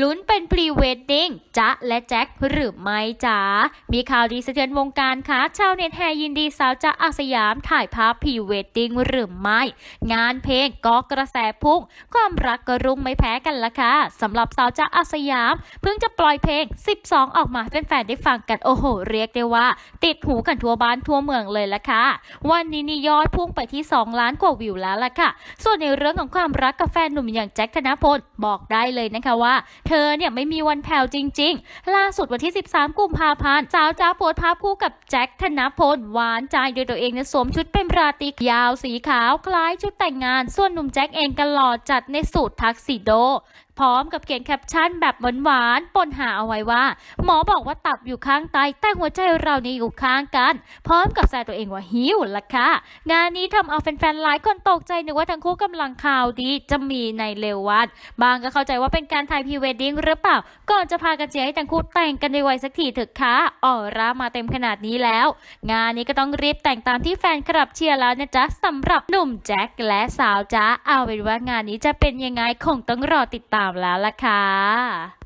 ลุ้นเป็นพรีเวดดิ้งจ๊ะและแจ็คหรือไม่จ๊ะมีข่าวดีสะเทือนวงการค่ะ ชาวเน็ตแห่ยินดีสาวจ๊ะอาสยามถ่ายภาพพรีเวดดิ้งหรือไม่ งานเพลงก็กระแสพุ่ง ความรักก็รุ่งไม่แพ้กันละค่ะสำหรับสาวจ๊ะอาสยาม เพิ่งจะปล่อยเพลง 12 ออกมาแฟนๆได้ฟังกันโอ้โห เรียกได้ว่า ติดหูกันทั่วบ้านทั่วเมืองเลยละค่ะ วันนี้นี่ยอดพุ่งไปที่ 2 ล้านกว่าวิวแล้วละค่ะ ส่วนในเรื่องของความรักกับแฟนหนุ่มอย่างแจ็คธนพลบอกได้เลยนะคะว่าเธอเนี่ยไม่มีวันแผ่วจริง ๆ ล่าสุดวันที่ 13 กุมภาพันธ์สาวจ้าโพสภาพคู่กับแจ็คธนพลหวานใจโดยตัวเองเนี่ยสวมชุดเป็นราตรียาวสีขาวคล้ายชุดแต่งงาน ส่วนหนุ่มแจ็คเองก็หล่อจัดในสูตรทักซิโด พร้อมกับเขียนแคปชั่นแบบหวานๆปนหาเอาไว้ว่า หมอบอกว่าตับอยู่ข้างไตแต่หัวใจเรานี่อยู่ข้างกัน พร้อมกับแซวตัวเองว่าหิวละค่ะ งานนี้ทำเอาแฟนๆหลายคนตกใจนึกว่าทั้งคู่กำลังข่าวดีจะมีในเร็ววันบางก็เข้าใจว่าเป็นการถ่ายพรีเวดดิ้งหรือเปล่า ก่อนจะพากันเชียให้ทั้งคู่แต่งกันในวัยสักทีเถอะค่ะออร่ามาเต็มขนาดนี้แล้ว งานนี้ก็ต้องรีบแต่งตามที่แฟนคลับเชียร์แล้วนะจ๊ะสำหรับหนุ่มแจ็คและสาวจ๊ะเอาเป็นว่างานนี้จะเป็นยังไงคงต้องรอติดตามามแล้วล่ะค่ะ